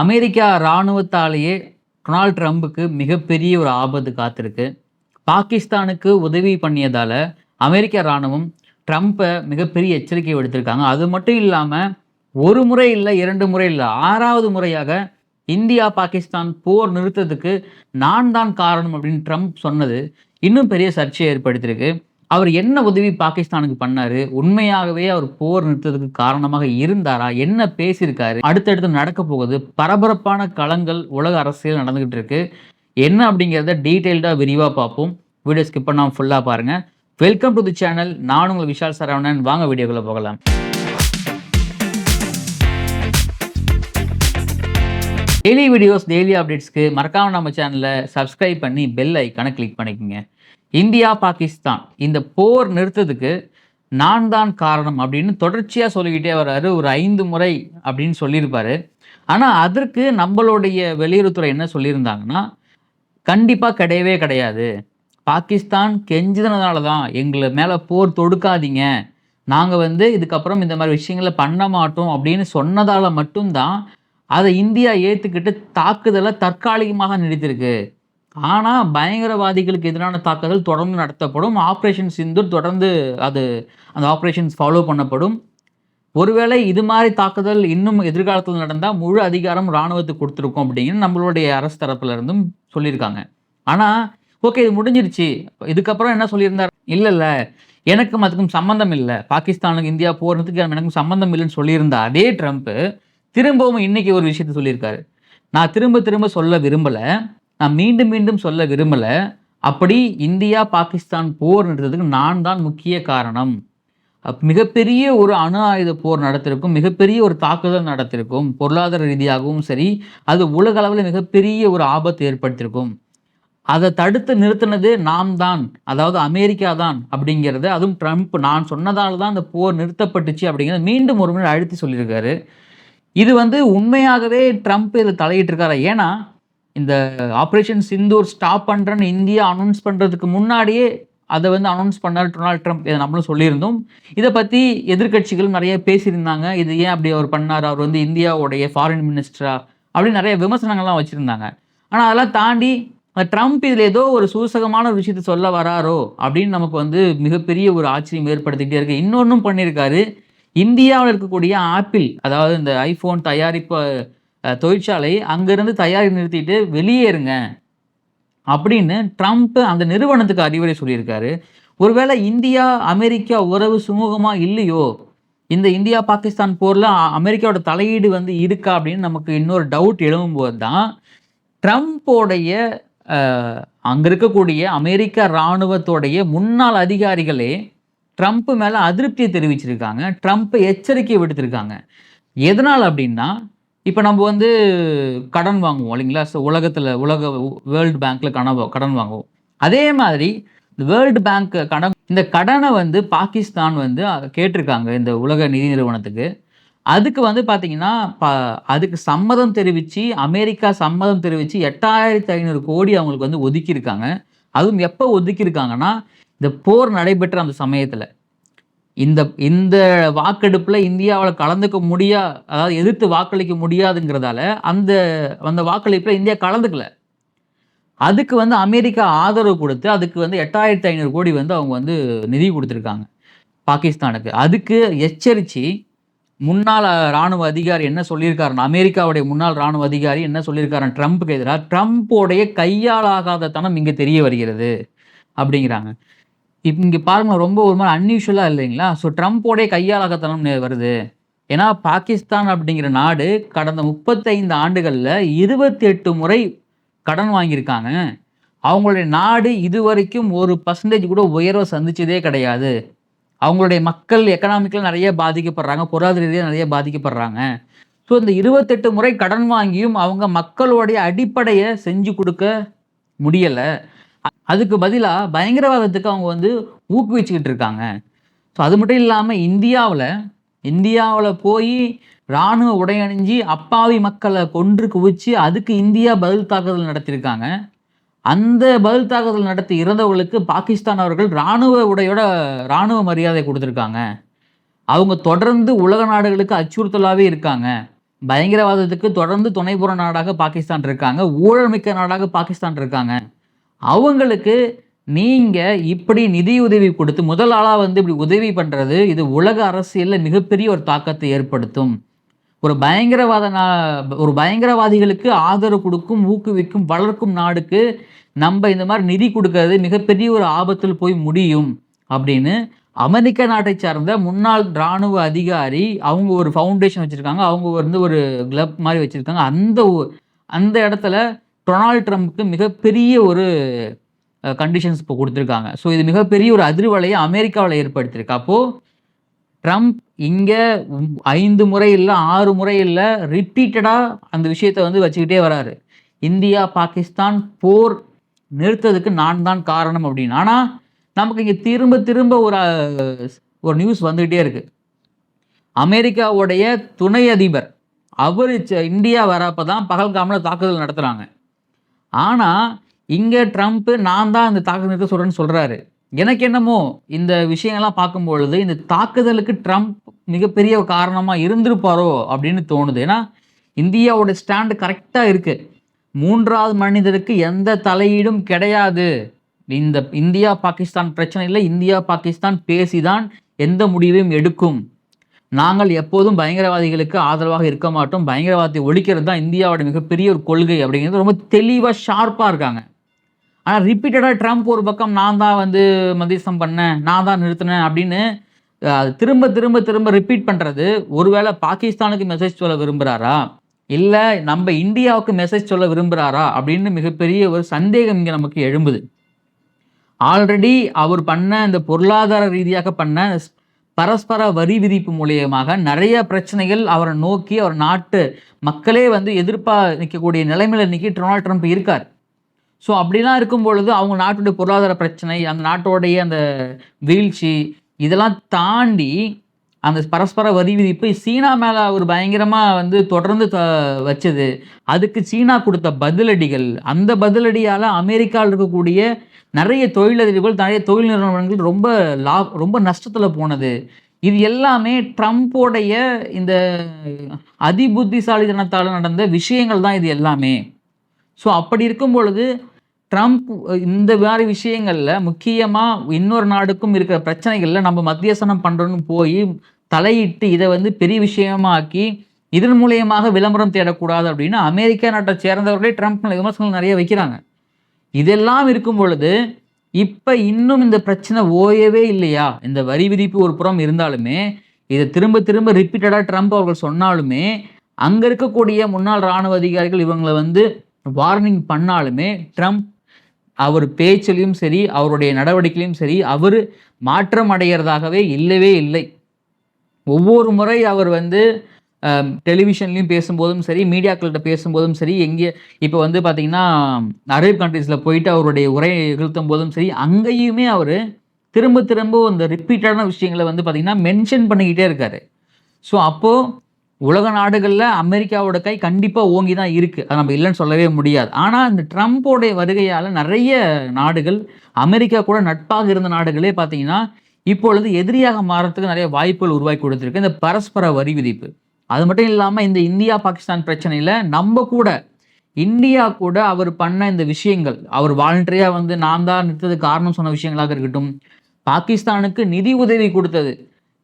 America இராணுவத்தாலேயே Donald ட்ரம்புக்கு மிகப்பெரிய ஒரு ஆபத்து காத்திருக்கு. பாகிஸ்தானுக்கு உதவி பண்ணியதால் அமெரிக்க இராணுவம் ட்ரம்ப்பை மிகப்பெரிய எச்சரிக்கை விடுத்திருக்காங்க. அது மட்டும் இல்லாமல் ஒரு முறை இல்லை இரண்டு முறை இல்லை ஆறாவது முறையாக இந்தியா பாகிஸ்தான் போர் நிறுத்தத்துக்கு நான் தான் காரணம் அப்படின்னு ட்ரம்ப் சொன்னது இன்னும் பெரிய சர்ச்சையை ஏற்படுத்தியிருக்கு. அவர் என்ன உதவி பாகிஸ்தானுக்கு பண்ணாரு? உண்மையாகவே அவர் போர் நிறுத்தத்துக்கு காரணமாக இருந்தாரா? என்ன பேசியிருக்காரு? அடுத்தடுத்து நடக்க போகுது. பரபரப்பான களங்கள் உலக அரசியல் நடந்துகிட்டு இருக்கு. என்ன அப்படிங்கிறத டீட்டெயில்டாக விரிவாக பார்ப்போம். வீடியோ ஸ்கிப் பண்ணாமல் ஃபுல்லாக பாருங்கள் வெல்கம் டு தி சேனல் நான் உங்கள் விஷால் சரவணன். வாங்க வீடியோக்குள்ளே போகலாம். டெய்லி வீடியோஸ் டெய்லி அப்டேட்ஸ்க்கு மறக்காம நம்ம சேனலை சப்ஸ்கிரைப் பண்ணி பெல் ஐக்கானை கிளிக் பண்ணிக்கோங்க. இந்தியா பாகிஸ்தான். இந்த போர் நிறுத்தத்துக்கு நான் தான் காரணம் அப்படின்னு தொடர்ச்சியாக சொல்லிக்கிட்டே வர்றாரு. ஒரு ஐந்து முறை அப்படின்னு சொல்லியிருப்பார். ஆனால் அதற்கு நம்மளுடைய வெளியுறவுத்துறை என்ன சொல்லியிருந்தாங்கன்னா கண்டிப்பாக கிடையவே கிடையாது. பாகிஸ்தான் கெஞ்சினதுனால தான் எங்களை மேலே போர் தொடுக்காதீங்க. நாங்கள் வந்து இதுக்கப்புறம் இந்த மாதிரி விஷயங்களை பண்ண மாட்டோம் அப்படின்னு சொன்னதால் மட்டும்தான் அதை இந்தியா ஏற்றுக்கிட்டு தாக்குதலை தற்காலிகமாக நிறுத்திருக்கு ஆனால் பயங்கரவாதிகளுக்கு எதிரான தாக்குதல் தொடர்ந்து நடத்தப்படும். ஆப்ரேஷன் சிந்தூர் தொடர்ந்து அது அந்த ஆப்ரேஷன்ஸ் ஃபாலோ பண்ணப்படும். ஒருவேளை இது மாதிரி தாக்குதல் இன்னும் எதிர்காலத்தில் நடந்தால் முழு அதிகாரம் இராணுவத்துக்கு கொடுத்துருக்கோம் அப்படின்னு நம்மளுடைய அரசு தரப்புல இருந்தும் சொல்லியிருக்காங்க. ஆனால் ஓகே இது முடிஞ்சிருச்சு. இதுக்கப்புறம் என்ன சொல்லியிருந்தார்? இல்லை இல்லை எனக்கும் அதுக்கும் சம்மந்தம் இல்லை. பாகிஸ்தானுக்கு இந்தியா போகிறதுக்கு எனக்கும் சம்மந்தம் இல்லைன்னு சொல்லியிருந்த அதே ட்ரம்ப்பு திரும்பவும் இன்றைக்கி ஒரு விஷயத்த சொல்லியிருக்காரு. நான் திரும்ப திரும்ப சொல்ல விரும்பலை. நான் மீண்டும் மீண்டும் சொல்ல விரும்பலை அப்படி இந்தியா பாகிஸ்தான் போர் நடத்துறதுக்கு நான் தான் முக்கிய காரணம். மிகப்பெரிய ஒரு அணு ஆயுத போர் நடத்திருக்கும் மிகப்பெரிய ஒரு தாக்குதல் நடத்திருக்கும் பொருளாதார ரீதியாகவும் சரி அது உலக அளவில் மிகப்பெரிய ஒரு ஆபத்து ஏற்படுத்தியிருக்கும் அதை தடுத்து நிறுத்தினது நாம் தான் அதாவது அமெரிக்கா தான் அப்படிங்கிறத அதுவும் ட்ரம்ப் நான் சொன்னதால் தான் அந்த போர் நிறுத்தப்பட்டுச்சு அப்படிங்கிறத மீண்டும் ஒரு முறை அழுத்தி சொல்லியிருக்காரு. இது வந்து உண்மையாகவே ட்ரம்ப் இதில் தலையிட்டிருக்காரு? ஏன்னா இந்த ஆப்ரேஷன் சிந்தூர் ஸ்டாப் பண்ணுறேன்னு இந்தியா அனௌன்ஸ் பண்ணுறதுக்கு முன்னாடியே அதை வந்து அனௌன்ஸ் பண்ணார் டொனால்ட் ட்ரம்ப். இதை நம்மளும் சொல்லியிருந்தோம். இதை பற்றி எதிர்கட்சிகள் நிறைய பேசியிருந்தாங்க. இது ஏன் அப்படி அவர் பண்ணார்? அவர் வந்து இந்தியாவுடைய ஃபாரின் மினிஸ்டரா அப்படின்னு நிறைய விமர்சனங்கள்லாம் வச்சுருந்தாங்க. ஆனால் அதெல்லாம் தாண்டி ட்ரம்ப் இதில் ஏதோ ஒரு சூசகமான ஒரு விஷயத்தை சொல்ல வராரோ? அப்படின்னு நமக்கு வந்து மிகப்பெரிய ஒரு ஆச்சரியம் ஏற்படுத்திக்கிட்டே இருக்குது இன்னொன்றும் பண்ணியிருக்காரு. இந்தியாவில் இருக்கக்கூடிய ஆப்பிள் அதாவது இந்த ஐஃபோன் தயாரிப்பு தொழிற்சாலை அங்கேருந்து தயாரி நிறுத்திட்டு வெளியேறுங்க. அப்படின்னு ட்ரம்ப் அந்த நிறுவனத்துக்கு அறிவுரை சொல்லியிருக்காரு. ஒருவேளை இந்தியா அமெரிக்கா உறவு சுமூகமாக இல்லையோ? இந்த இந்தியா பாகிஸ்தான் போரில் அமெரிக்காவோட தலையீடு வந்து இருக்கா அப்படின்னு நமக்கு இன்னொரு டவுட் எழும்பும்போது தான் ட்ரம்ப்போடைய அங்கே இருக்கக்கூடிய அமெரிக்க இராணுவத்தோடைய முன்னாள் அதிகாரிகளே ட்ரம்ப் மேலே அதிருப்தியை தெரிவிச்சிருக்காங்க. ட்ரம்ப்பை எச்சரிக்கை விடுத்திருக்காங்க. எதனால் அப்படின்னா இப்போ நம்ம வந்து கடன் வாங்குவோம் இல்லைங்களா? ஸோ உலகத்தில் உலக வேர்ல்டு பேங்க்கில் கடன் கடன் வாங்குவோம். அதே மாதிரி இந்த வேர்ல்டு பேங்க் கடன் இந்த கடனை வந்து பாகிஸ்தான் வந்து கேட்டிருக்காங்க இந்த உலக நிதி நிறுவனத்துக்கு. அதுக்கு வந்து பார்த்தீங்கன்னா ப அதுக்கு சம்மதம் தெரிவித்து அமெரிக்கா சம்மதம் தெரிவித்து எட்டாயிரத்தி ஐநூறு கோடி அவங்களுக்கு வந்து ஒதுக்கியிருக்காங்க. அதுவும் எப்போ ஒதுக்கியிருக்காங்கன்னா இந்த போர் நடைபெற்ற அந்த சமயத்தில். இந்த இந்த வாக்கெடுப்பில் இந்தியாவில் கலந்துக்க முடியா அதாவது எதிர்த்து வாக்களிக்க முடியாதுங்கிறதால அந்த அந்த வாக்களிப்பில் இந்தியா கலந்துக்கல. அதுக்கு வந்து அமெரிக்கா ஆதரவு கொடுத்து அதுக்கு வந்து எட்டாயிரத்தி ஐநூறு கோடி வந்து அவங்க வந்து நிதி கொடுத்துருக்காங்க பாகிஸ்தானுக்கு. அதுக்கு எச்சரித்து முன்னாள் இராணுவ அதிகாரி என்ன சொல்லியிருக்காருன்னா அமெரிக்காவுடைய முன்னாள் இராணுவ அதிகாரி என்ன சொல்லியிருக்காருன்னு ட்ரம்ப்புக்கு எதிராக ட்ரம்ப்போடைய கையாளாகாத தனம் இங்கே தெரிய வருகிறது அப்படிங்கிறாங்க. இப்போ இங்கே பாருங்க ரொம்ப ஒரு மாதிரி அன்யூஷுவலாக இல்லைங்களா? ஸோ ட்ரம்ப்போடைய கையாளகத்தனம் வருது. ஏன்னா பாகிஸ்தான் அப்படிங்கிற நாடு கடந்த முப்பத்தைந்து ஆண்டுகளில் இருபத்தி எட்டு முறை கடன் வாங்கியிருக்காங்க. அவங்களுடைய நாடு இதுவரைக்கும் ஒரு பர்சன்டேஜ் கூட உயர்வை சந்திச்சதே கிடையாது. அவங்களுடைய மக்கள் எக்கனாமிக்கில் நிறைய பாதிக்கப்படுறாங்க பொருளாதார ரீதியாக நிறைய பாதிக்கப்படுறாங்க. ஸோ இந்த இருபத்தெட்டு முறை கடன் வாங்கியும் அவங்க மக்களுடைய அடிப்படையை செஞ்சு கொடுக்க முடியலை. அதுக்கு பதிலாக பயங்கரவாதத்துக்கு அவங்க வந்து ஊக்குவிச்சுக்கிட்டு இருக்காங்க. ஸோ அது மட்டும் இல்லாமல் இந்தியாவில் இந்தியாவில் போய் இராணுவ உடை அணிஞ்சு அப்பாவி மக்களை கொன்று குவிச்சு அதுக்கு இந்தியா பதில் தாக்குதல் நடத்தியிருக்காங்க. அந்த பதில் தாக்குதல் நடத்தி இறந்தவர்களுக்கு பாகிஸ்தான் அவர்கள் இராணுவ உடையோட இராணுவ மரியாதை கொடுத்துருக்காங்க. அவங்க தொடர்ந்து உலக நாடுகளுக்கு அச்சுறுத்தலாகவே இருக்காங்க. பயங்கரவாதத்துக்கு தொடர்ந்து துணைபுற நாடாக பாகிஸ்தான் இருக்காங்க. ஊழல் மிக்க நாடாக பாகிஸ்தான் இருக்காங்க. அவங்களுக்கு நீங்கள் இப்படி நிதியுதவி கொடுத்து முதல் வந்து இப்படி உதவி பண்ணுறது இது உலக அரசியலில் மிகப்பெரிய ஒரு தாக்கத்தை ஏற்படுத்தும். ஒரு பயங்கரவாத நா- ஒரு பயங்கரவாதிகளுக்கு ஆதரவு கொடுக்கும் ஊக்குவிக்கும் வளர்க்கும் நாடுக்கு நம்ம இந்த மாதிரி நிதி கொடுக்கறது மிகப்பெரிய ஒரு ஆபத்தில் போய் முடியும் அப்படின்னு அமெரிக்க நாட்டை சார்ந்த முன்னாள் இராணுவ அதிகாரி அவங்க ஒரு ஃபவுண்டேஷன் வச்சுருக்காங்க. அவங்க வந்து ஒரு கிளப் மாதிரி வச்சுருக்காங்க. அந்த அந்த இடத்துல டொனால்ட் ட்ரம்ப்க்கு மிகப்பெரிய ஒரு கண்டிஷன்ஸ் இப்போ கொடுத்துருக்காங்க. ஸோ இது மிகப்பெரிய ஒரு அதிர்வலையை அமெரிக்காவில் ஏற்படுத்தியிருக்கு. அப்போது ட்ரம்ப் இங்கே ஐந்து முறை இல்லை ஆறு முறை இல்லை ரிப்பீட்டடாக அந்த விஷயத்தை வந்து வச்சுக்கிட்டே வராரு. இந்தியா பாகிஸ்தான் போர் நிறுத்ததுக்கு நான் தான் காரணம் அப்படின்னு. ஆனால் நமக்கு இங்கே திரும்ப திரும்ப ஒரு ஒரு நியூஸ் வந்துக்கிட்டே இருக்குது அமெரிக்காவுடைய துணை அதிபர் அவர் இந்தியா வரப்போ தான் பகல்காமில் தாக்குதல் நடத்துகிறாங்க ஆனால் இங்கே ட்ரம்ப்பு நான் தான் இந்த தாக்குதல் சொல்கிறேன்னு சொல்கிறாரு எனக்கு என்னமோ இந்த விஷயங்கள்லாம் பார்க்கும்பொழுது இந்த தாக்குதலுக்கு ட்ரம்ப் மிகப்பெரிய காரணமாக இருந்திருப்பாரோ அப்படின்னு தோணுது. ஏன்னா இந்தியாவோட ஸ்டாண்டு கரெக்டாக இருக்குது மூன்றாவது மனிதருக்கு எந்த தலையீடும் கிடையாது. இந்த இந்தியா பாகிஸ்தான் பிரச்சனையில் இந்தியா பாகிஸ்தான் பேசி தான் எந்த முடிவையும் எடுக்கும். நாங்கள் எப்போதும் பயங்கரவாதிகளுக்கு ஆதரவாக இருக்க மாட்டோம். பயங்கரவாதத்தை ஒழிக்கிறது தான் இந்தியாவோட மிகப்பெரிய ஒரு கொள்கை அப்படிங்கிறது ரொம்ப தெளிவாக ஷார்ப்பாக இருக்காங்க. ஆனால் ரிப்பீட்டடாக ட்ரம்ப் ஒரு பக்கம் நான் தான் வந்து மதியசம் பண்ணேன் நான் தான் நிறுத்தினேன் அப்படின்னு அது திரும்ப திரும்ப திரும்ப ரிப்பீட் பண்ணுறது ஒருவேளை பாகிஸ்தானுக்கு மெசேஜ் சொல்ல விரும்புகிறாரா இல்லை நம்ம இந்தியாவுக்கு மெசேஜ் சொல்ல விரும்புகிறாரா அப்படின்னு மிகப்பெரிய ஒரு சந்தேகம் இங்கே நமக்கு எழும்புது. ஆல்ரெடி அவர் பண்ண இந்த பொருளாதார ரீதியாக பண்ண ஸ்- பரஸ்பர வரி விதிப்பு மூலியமாக நிறைய பிரச்சனைகள் அவரை நோக்கி அவர் நாட்டு மக்களே வந்து எதிர்ப்பாக நிற்கக்கூடிய நிலைமையில் இன்னைக்கு டொனால்ட் ட்ரம்ப் இருக்கார். ஸோ அப்படிலாம் இருக்கும் பொழுது அவங்க நாட்டுடைய பொருளாதார பிரச்சனை அந்த நாட்டோடைய அந்த வீழ்ச்சி இதெல்லாம் தாண்டி அந்த பரஸ்பர வரி விதிப்பு சீனா மேலே அவர் பயங்கரமாக வந்து தொடர்ந்து த வச்சது. அதுக்கு சீனா கொடுத்த பதிலடிகள். அந்த பதிலடியால் அமெரிக்காவில் இருக்கக்கூடிய நிறைய தொழிலதிபர்கள் நிறைய தொழில் நிறுவனங்கள் ரொம்ப லா ரொம்ப நஷ்டத்தில் போனது. இது எல்லாமே ட்ரம்ப்போடைய இந்த அதிபுத்திசாலித்தனத்தால் நடந்த விஷயங்கள் தான் இது எல்லாமே. ஸோ அப்படி இருக்கும் பொழுது ட்ரம்ப் இந்த மாதிரி விஷயங்களில் முக்கியமாக இன்னொரு நாடுக்கும் இருக்கிற பிரச்சனைகளில் நம்ம மத்தியசனம் பண்ணுறோன்னு போய் தலையிட்டு இதை வந்து பெரிய விஷயமாக்கி இதன் மூலியமாக விளம்பரம் தேடக்கூடாது அப்படின்னு அமெரிக்கா நாட்டை சேர்ந்தவர்களே ட்ரம்ப் விமர்சனங்கள் நிறைய வைக்கிறாங்க. இதெல்லாம் இருக்கும் பொழுது இப்போ இன்னும் இந்த பிரச்சனை ஓயவே இல்லையா? இந்த வரி விதிப்பு ஒரு புறம் இருந்தாலுமே இதை திரும்ப திரும்ப ரிப்பீட்டடாக ட்ரம்ப் அவர்கள் சொன்னாலுமே அங்கே இருக்கக்கூடிய முன்னாள் இராணுவ அதிகாரிகள் இவங்களை வந்து வார்னிங் பண்ணாலுமே ட்ரம்ப் அவர் பேச்சிலையும் சரி அவருடைய நடவடிக்கையிலையும் சரி அவர் மாற்றம் அடைகிறதாகவே இல்லவே இல்லை. ஒவ்வொரு முறை அவர் வந்து டெலிவிஷன்லேயும் பேசும்போதும் சரி மீடியாக்கள்கிட்ட பேசும்போதும் சரி எங்கே இப்போ வந்து பார்த்திங்கன்னா அரேப் கண்ட்ரீஸில் போயிட்டு அவருடைய உரையை நிகழ்த்தும் போதும் சரி அங்கேயுமே அவர் திரும்ப திரும்ப இந்த ரிப்பீட்டடான விஷயங்களை வந்து பார்த்திங்கன்னா மென்ஷன் பண்ணிக்கிட்டே இருக்காரு. ஸோ அப்போது உலக நாடுகளில் அமெரிக்காவோட கை கண்டிப்பாக ஓங்கி தான் இருக்குது அதை நம்ம இல்லைன்னு சொல்லவே முடியாது. ஆனால் இந்த ட்ரம்ப்போடைய வருகையால் நிறைய நாடுகள் அமெரிக்கா கூட நட்பாக இருந்த நாடுகளே பார்த்தீங்கன்னா இப்பொழுது எதிரியாக மாறத்துக்கு நிறைய வாய்ப்புகள் உருவாக்கி கொடுத்துருக்கு. இந்த பரஸ்பர வரி விதிப்பு. அது மட்டும் இல்லாமல் இந்த இந்தியா பாகிஸ்தான் பிரச்சனையில் நம்ம கூட இந்தியா கூட அவர் பண்ண இந்த விஷயங்கள் அவர் வாலண்டரியாக வந்து நான் தான் நிறுத்ததுக்கு காரணம் சொன்ன விஷயங்களாக இருக்கட்டும் பாகிஸ்தானுக்கு நிதி உதவி கொடுத்தது.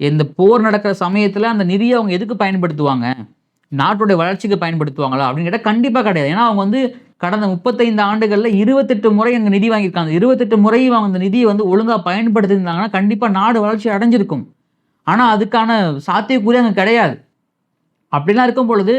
இந்த போர் நடக்கிற சமயத்தில் அந்த நிதியை அவங்க எதுக்கு பயன்படுத்துவாங்க? நாட்டுடைய வளர்ச்சிக்கு பயன்படுத்துவாங்களா? அப்படின்னு கேட்டால் கண்டிப்பாக கிடையாது. ஏன்னா அவங்க வந்து கடந்த முப்பத்தைந்து ஆண்டுகளில் இருபத்தெட்டு முறை அங்கே நிதி வாங்கியிருக்காங்க. இருபத்தெட்டு முறையும் அவங்க அந்த நிதியை வந்து ஒழுங்காக பயன்படுத்தியிருந்தாங்கன்னா கண்டிப்பாக நாடு வளர்ச்சி அடைஞ்சிருக்கும். ஆனால் அதுக்கான சாத்தியக்கூறி அங்கே கிடையாது. அப்படிலாம் இருக்கும் பொழுது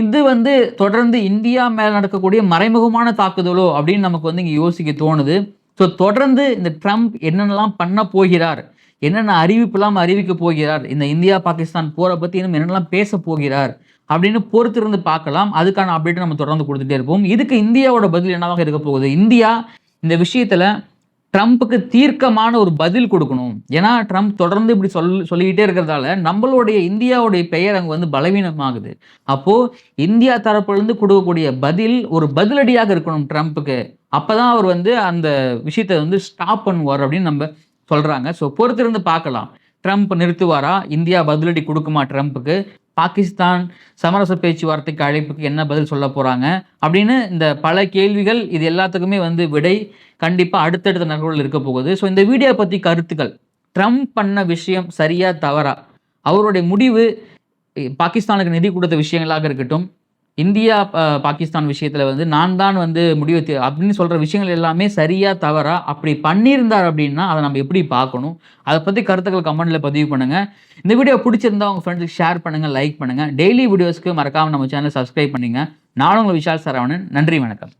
இது வந்து தொடர்ந்து இந்தியா மேலே நடக்கக்கூடிய மறைமுகமான தாக்குதலோ அப்படின்னு நமக்கு வந்து இங்கே யோசிக்க தோணுது. ஸோ தொடர்ந்து இந்த ட்ரம்ப் என்னென்னலாம் பண்ண போகிறார் என்னென்ன அறிவிப்புலாம் அறிவிக்க போகிறார் இந்த இந்தியா பாகிஸ்தான் போரை பற்றி இன்னும் என்னென்னலாம் பேச போகிறார் அப்படின்னு பொறுத்திருந்து பார்க்கலாம். அதுக்கான அப்டேட் நம்ம தொடர்ந்து கொடுத்துட்டே இருப்போம். இதுக்கு இந்தியாவோட பதில் என்னவாக இருக்க போகுது? இந்தியா இந்த விஷயத்தில் ட்ரம்ப்புக்கு தீர்க்கமான ஒரு பதில் கொடுக்கணும். ஏன்னா ட்ரம்ப் தொடர்ந்து இப்படி சொல் சொல்லிக்கிட்டே இருக்கிறதால நம்மளுடைய இந்தியாவுடைய பெயர் அங்கே வந்து பலவீனமாகுது. அப்போது இந்தியா தரப்புலேருந்து கொடுக்கக்கூடிய பதில் ஒரு பதிலடியாக இருக்கணும் ட்ரம்ப்புக்கு. அப்போ தான் அவர் வந்து அந்த விஷயத்தை வந்து ஸ்டாப் பண்ணுவார் அப்படின்னு நம்ம சொல்கிறாங்க ஸோ பொறுத்திருந்து பார்க்கலாம். ட்ரம்ப் நிறுத்துவாரா? இந்தியா பதிலடி கொடுக்குமா ட்ரம்ப்புக்கு? பாகிஸ்தான் சமரச பேச்சுவார்த்தைக்கு அழைப்புக்கு என்ன பதில் சொல்ல போகிறாங்க அப்படின்னு இந்த பல கேள்விகள் இது எல்லாத்துக்குமே வந்து விடை. கண்டிப்பாக அடுத்தடுத்த நகர்வுகள் இருக்க போகுது. ஸோ இந்த வீடியோ பற்றி கருத்துக்கள். ட்ரம்ப் பண்ண விஷயம் சரியா தவறா? அவருடைய முடிவு பாகிஸ்தானுக்கு நிதி கொடுத்த விஷயங்களாக இருக்கட்டும் இந்தியா பாகிஸ்தான் விஷயத்தில் வந்து நான் தான் வந்து முடிவு அப்படின்னு சொல்கிற விஷயங்கள் எல்லாமே சரியாக தவறா அப்படி பண்ணியிருந்தார் அப்படின்னா அதை நம்ம எப்படி பார்க்கணும்? அதை பற்றி கருத்துக்கள் கமெண்ட்டில் பதிவு பண்ணுங்கள் இந்த வீடியோ பிடிச்சிருந்தா உங்கள் ஃப்ரெண்ட்ஸுக்கு ஷேர் பண்ணுங்கள் லைக் பண்ணுங்கள் டெய்லி வீடியோஸ்க்கு மறக்காமல் நம்ம சேனலை சப்ஸ்கிரைப் பண்ணுங்க. நானும் உங்கள் விஷால் சரவணன் நன்றி வணக்கம்.